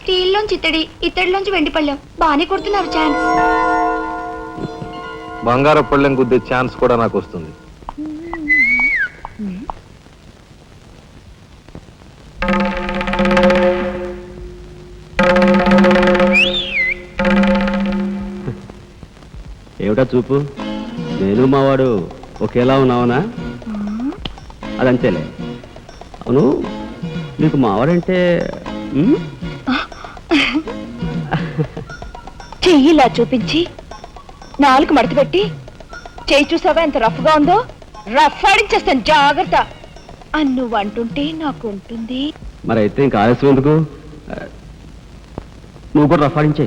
స్టీల్లోంచి ఇత్తడి ఇత్తడిలోంచి వెండి పళ్ళెం. బాగానే కొడుతున్నారు ఛాన్స్. బంగారు పళ్ళెం గుద్దే ఛాన్స్ కూడా నాకు వస్తుంది. ఏమిటా చూపు? నేను మావాడు ఒకేలా ఉన్నావునా? అదంతేలే. అవును నీకు మావాడంటే ఉమ్, చెయ్యిలా చూపించి నాలుగు మడత పెట్టి చెయ్యి చూసావా ఎంత రఫ్గా ఉందో? రఫ్ ఆడించేస్తాను జాగ్రత్త. అని నువ్వు అంటుంటే నాకు ఉంటుంది. మరి అయితే ఇంకా ఆలస్యం ఎందుకు? ఆ, నువ్వు కూడా రఫాడించే